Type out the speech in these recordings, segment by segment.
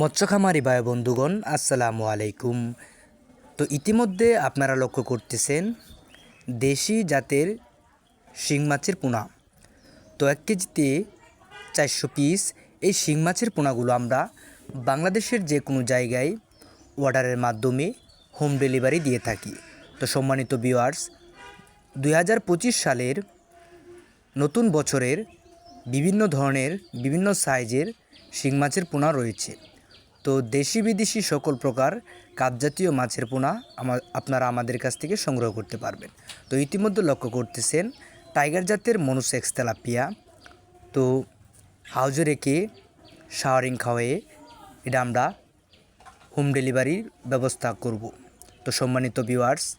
মৎস্যখামারি ভাই বন্ধুগণ, আসসালামু আলাইকুম। তো ইতিমধ্যে আপনারা লক্ষ্য করতেছেন, দেশি জাতের শিং মাছের পোনা। তো এক কেজিতে চারশো পিস এই শিং মাছের পোনাগুলো আমরা বাংলাদেশের যে কোনো জায়গায় অর্ডারের মাধ্যমে হোম ডেলিভারি দিয়ে থাকি। তো সম্মানিত ভিউয়ার্স, দুই সালের নতুন বছরের বিভিন্ন ধরনের, বিভিন্ন সাইজের শিং মাছের পোনা রয়েছে। তো দেশি বিদেশি সকল প্রকার কাপজাতীয় মাছের পোনা আমা- আপনারা আমাদের কাছ থেকে সংগ্রহ করতে পারবেন। তো ইতিমধ্যে লক্ষ্য করতেছেন, টাইগার জাতের মনুসেক্স তেলাপিয়া, তো হাউজে রেখে শাওয়ারিং খাওয়ায়ে এটা আমরা হোম ডেলিভারির ব্যবস্থা করব। তো সম্মানিত ভিউয়ার্স,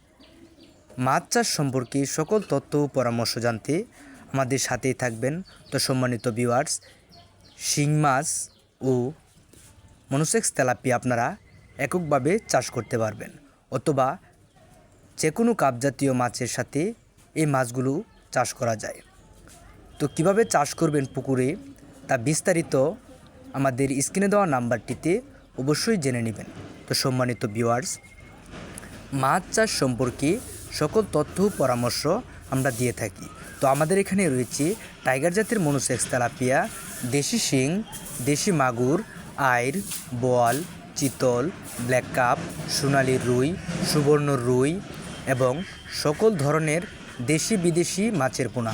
মাছ চাষ সম্পর্কে সকল তথ্য ও পরামর্শ জানতে আমাদের সাথেই থাকবেন। তো সম্মানিত ভিউয়ার্স, শিং মাছ ও মনোসেক্স তেলাপি আপনারা এককভাবে চাষ করতে পারবেন। অথবা যে কোনো কাপজাতীয় মাছের সাথে এই মাছগুলো চাষ করা যায়। তো কীভাবে চাষ করবেন পুকুরে তা বিস্তারিত আমাদের স্ক্রিনে দেওয়া নাম্বারটিতে অবশ্যই জেনে নেবেন। তো সম্মানিত ভিউয়ার্স, মাছ চাষ সম্পর্কে সকল তথ্য পরামর্শ আমরা দিয়ে থাকি। তো আমাদের এখানে রয়েছে টাইগার জাতের মনুসেক্স তেলাপিয়া, দেশি শিং, দেশি মাগুর আইর, বোয়াল, চিতল, ব্ল্যাক কাপ, সোনালি রুই, সুবর্ণ রুই এবং সকল ধরনের দেশি বিদেশি মাছের পোনা।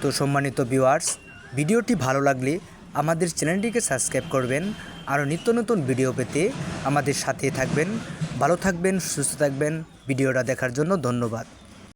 তো সম্মানিত ভিউয়ার্স ভিডিওটি ভালো লাগলে আমাদের চ্যানেলটিকে সাবস্ক্রাইব করবেন। আরও নিত্য নতুন ভিডিও পেতে আমাদের সাথে থাকবেন। ভালো থাকবেন, সুস্থ থাকবেন। ভিডিওটা দেখার জন্য ধন্যবাদ।